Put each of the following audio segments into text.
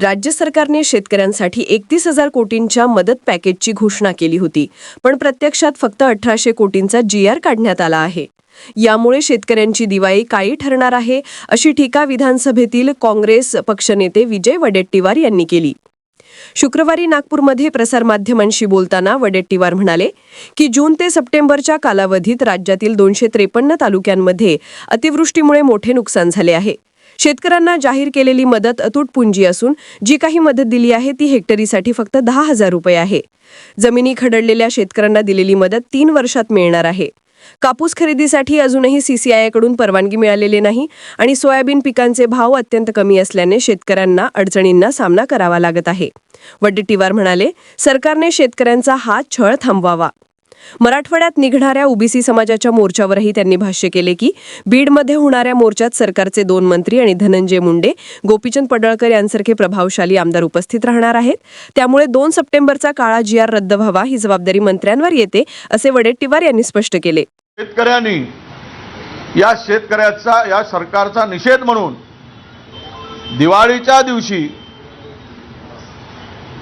राज्य सरकारने शेतकऱ्यांसाठी एकतीस हजार कोटींच्या मदत पॅकेजची घोषणा केली होती पण प्रत्यक्षात फक्त अठराशे कोटींचा जी आर काढण्यात आला आहे. यामुळे शेतकऱ्यांची दिवाळी काळी ठरणार आहे अशी टीका विधानसभेतील काँग्रेस पक्षनेते विजय वडेट्टीवार यांनी केली. शुक्रवारी नागपूरमध्ये प्रसारमाध्यमांशी बोलताना वडेट्टीवार म्हणाले की जून ते सप्टेंबरच्या कालावधीत राज्यातील दोनशे त्रेपन्न तालुक्यांमध्ये अतिवृष्टीमुळे मोठे नुकसान झाले आहे. शेतकऱ्यांना जाहीर केलेली मदत अतूट पुंजी असून जी काही मदत दिली आहे ती हेक्टरीसाठी फक्त दहा हजार रुपये आहे. जमिनी खडडलेल्या शेतकऱ्यांना दिलेली मदत तीन वर्षात मिळणार आहे. कापूस खरेदीसाठी अजूनही सीसीआयकडून परवानगी मिळालेली नाही आणि सोयाबीन पिकांचे भाव अत्यंत कमी असल्याने शेतकऱ्यांना अडचणींना सामना करावा लागत आहे. वडेट्टीवार म्हणाले सरकारने शेतकऱ्यांचा हा छळ थांबवावा. मराठवाड्यात निघणाऱ्या ओबीसी समाजाच्या मोर्चावरही त्यांनी भाष्य केले की बीडमध्ये होणाऱ्या मोर्चात सरकारचे दोन मंत्री आणि धनंजय मुंडे गोपीचंद पडळकर यांसारखे प्रभावशाली आमदार उपस्थित राहणार आहेत. त्यामुळे दोन सप्टेंबरचा काळा जी आर रद्द व्हावा ही जबाबदारी मंत्र्यांवर येते असे वडेट्टीवार यांनी स्पष्ट केले. शेतकऱ्यांनी या शेतकऱ्याचा या सरकारचा निषेध म्हणून दिवाळीच्या दिवशी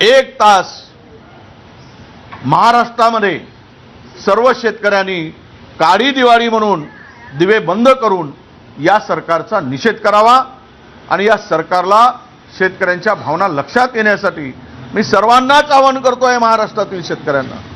एक तास महाराष्ट्रामध्ये सर्व शेतकऱ्यांनी काळी दिवाळी म्हणून दिवे बंद करून या सरकारचा निषेध करावा आणि या सरकारला शेतकऱ्यांच्या भावना लक्षात येण्यासाठी मी सर्वांनाच आवाहन करतो आहे महाराष्ट्रातील शेतकऱ्यांना.